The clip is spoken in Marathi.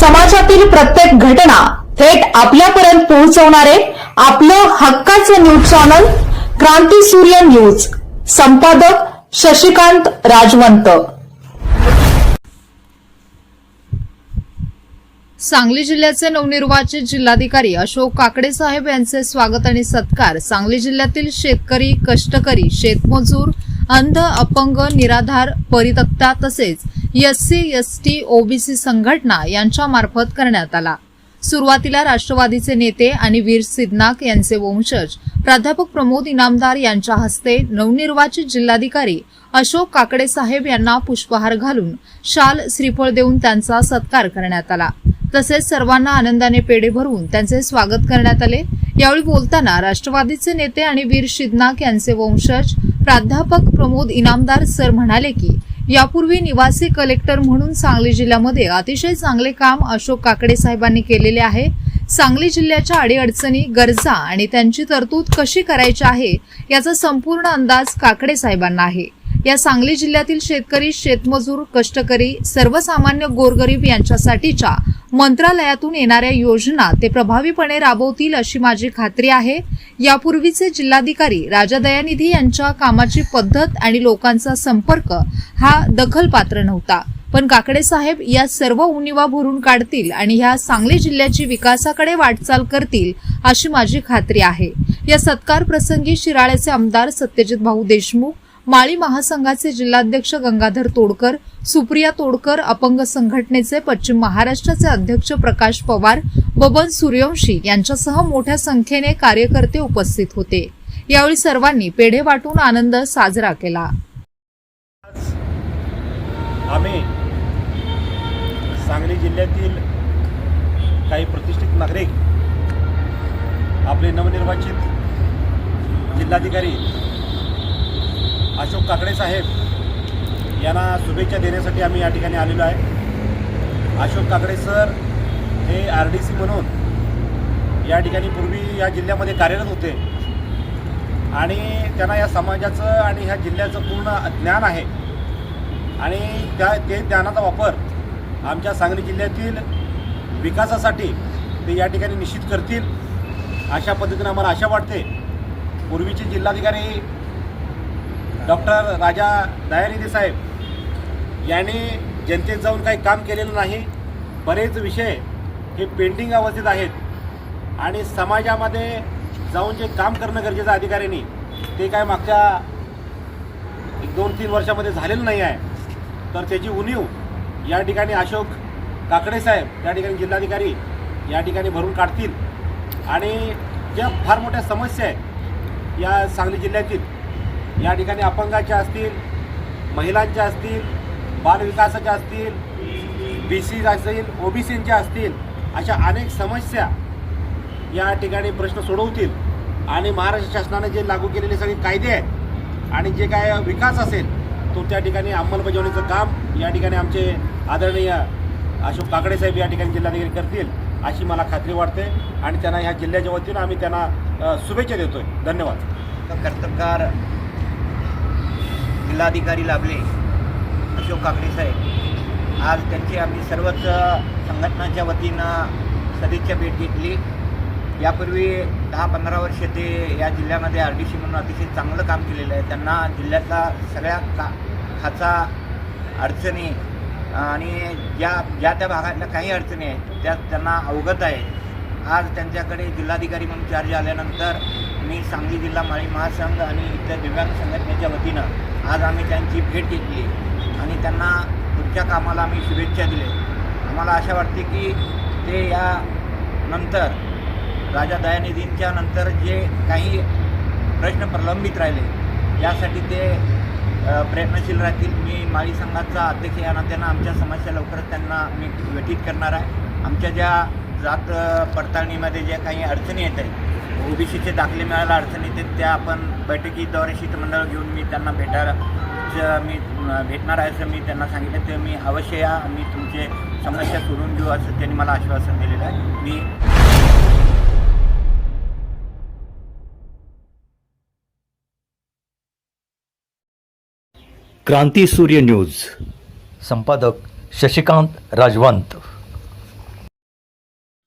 समाजातील प्रत्येक घटना थेट आपल्यापर्यंत पोहोचवणारे आपलं हक्काचं न्यूज चॅनल क्रांती सूर्य न्यूज. संपादक शशिकांत राजवंत. सांगली जिल्ह्याचे नवनिर्वाचित जिल्हाधिकारी अशोक काकडे साहेब यांचे स्वागत आणि सत्कार. सांगली जिल्ह्यातील शेतकरी कष्टकरी शेतमजूर अंध अपंग निराधार परितक्ता तसेच एससी एसटी ओबीसी संघटना यांच्या मार्फत करण्यात आला. सुरुवातीला राष्ट्रवादीचे नेते आणि वीर सिद्धनाक यांचे वंशज प्राध्यापक प्रमोद इनामदार यांच्या हस्ते नवनिर्वाचित जिल्हाधिकारी अशोक काकडे साहेब यांना पुष्पहार घालून शाल श्रीफळ देऊन त्यांचा सत्कार करण्यात आला. तसेच सर्वांना आनंदाने पेढे भरून त्यांचे स्वागत करण्यात आले. यावेळी बोलताना राष्ट्रवादीचे नेते आणि वीर शिदनाक यांचे वंशज प्राध्यापक प्रमोद इनामदार सर म्हणाले की यापूर्वी निवासी कलेक्टर म्हणून सांगली जिल्ह्यामध्ये अतिशय चांगले काम अशोक काकडे साहेबांनी केलेले आहे. सांगली जिल्ह्याच्या अडीअडचणी गरजा आणि त्यांची तरतूद कशी करायची आहे याचा संपूर्ण अंदाज काकडे साहेबांना आहे. या सांगली जिल्ह्यातील शेतकरी शेतमजूर कष्टकरी सर्वसामान्य गोरगरीब यांच्यासाठीच्या मंत्रालयातून येणाऱ्या योजना ते प्रभावीपणे राबवतील अशी माझी खात्री आहे. यापूर्वीचे जिल्हाधिकारी राजा दयानिधी यांच्या कामाची पद्धत आणि लोकांचा संपर्क हा दखलपात्र नव्हता. पण काकडे साहेब या सर्व उणीवा भरून काढतील आणि ह्या सांगली जिल्ह्याची विकासाकडे वाटचाल करतील अशी माझी खात्री आहे. या सत्कार प्रसंगी शिराळ्याचे आमदार सत्यजित भाऊ देशमुख माळी महासंघाचे जिल्हाध्यक्ष गंगाधर तोडकर सुप्रिया तोडकर अपंग संघटनेचे पश्चिम महाराष्ट्राचे अध्यक्ष प्रकाश पवार बबन सूर्यवंशी यांच्यासह मोठ्या संख्येने कार्यकर्ते उपस्थित होते. यावेळी सर्वांनी पेढे वाटून आनंद साजरा केला. आम्ही सांगली जिल्ह्यातील काही प्रतिष्ठित नागरिक आपले नवनिर्वाचित जिल्हाधिकारी अशोक काकडे साहेब यांना शुभेच्छा देण्यासाठी आम्ही या ठिकाणी आलेलो आहे. अशोक काकडे सर हे आर डी सी म्हणून या ठिकाणी पूर्वी या जिल्ह्यामध्ये कार्यरत होते. आणि त्यांना या समाजाचं आणि ह्या जिल्ह्याचं पूर्ण ज्ञान आहे. आणि त्या ते ज्ञानाचा वापर आमच्या सांगली जिल्ह्यातील विकासासाठी ते या ठिकाणी निश्चित करतील. अशा पद्धतीनं आम्हाला आशा वाटते. पूर्वीचे जिल्हाधिकारी डॉक्टर राजा दयानिधी साहेब यांनी जनतेत जाऊन काही काम केलेलं नाही. बरेच विषय हे पेंडिंग अवस्थेत आहेत. आणि समाजामध्ये जाऊन जे काम करणं गरजेचं आहे अधिकाऱ्यांनी ते काय मागच्या एक दोन तीन वर्षामध्ये झालेलं नाही आहे. तर त्याची उणीव या ठिकाणी अशोक काकडे साहेब या ठिकाणी जिल्हाधिकारी या ठिकाणी भरून काढतील. आणि ज्या फार मोठ्या समस्या आहेत या सांगली जिल्ह्यातील या ठिकाणी अपंगाच्या असतील महिलांच्या असतील बालविकासाच्या असतील बी सी असतील ओ बी सींच्या असतील अशा अनेक समस्या या ठिकाणी प्रश्न सोडवतील. आणि महाराष्ट्र शासनाने जे लागू केलेले सगळे कायदे आहेत आणि जे काय विकास असेल तो त्या ठिकाणी अंमलबजावणीचं काम या ठिकाणी आमचे आदरणीय अशोक काकडे साहेब या ठिकाणी जिल्हाधिकारी करतील अशी मला खात्री वाटते. आणि त्यांना ह्या जिल्ह्याच्या वतीनं आम्ही त्यांना शुभेच्छा देतोय. धन्यवाद. कर्तबगार जिल्हाधिकारी लाभले अशोक काकडे साहेब. आज त्यांची आम्ही सर्वच संघटनाच्या वतीनं सदिच्छा भेट घेतली. यापूर्वी दहा पंधरा वर्ष ते या जिल्ह्यामध्ये आर डी सी म्हणून अतिशय चांगलं काम केलेलं आहे. त्यांना जिल्ह्यातला सगळ्या का खाचा अडचणी आणि ज्या ज्या त्या भागातल्या काही अडचणी आहेत त्या त्यांना अवगत आहे. आज त्यांच्याकडे जिल्हाधिकारी म्हणून चार्ज आल्यानंतर मी सांगली जिल्हा माळी महासंघ आणि इतर दिव्यांग संघटनेच्या वतीनं आज आम्ही त्यांची भेट घेतली आणि त्यांना पुढच्या कामाला आम्ही शुभेच्छा दिल्या. आम्हाला आशा वाटते की ते या नंतर राजा दयानिधींच्या नंतर जे काही प्रश्न प्रलंबित राहिले यासाठी ते प्रयत्नशील राहतील. मी माळी संघाचा अध्यक्ष या नात्यानं आमच्या समस्या लवकरच त्यांना मी व्यतीत करणार आहे. आमच्या ज्या जात पडताळणीमध्ये ज्या काही अडचणी येत आहेत ओबीसीचे दाखले मिळायला अडचणी येतात त्या आपण बैठकीद्वारे शिष्टमंडळ घेऊन मी त्यांना भेटायला मी भेटणार आहे असं मी त्यांना सांगितलं. ते मी अवश्य या मी तुमचे समस्या सोडून देऊ असं त्यांनी मला आश्वासन दिलेलं आहे. मी क्रांती सूर्य न्यूज. संपादक शशिकांत राजवंत.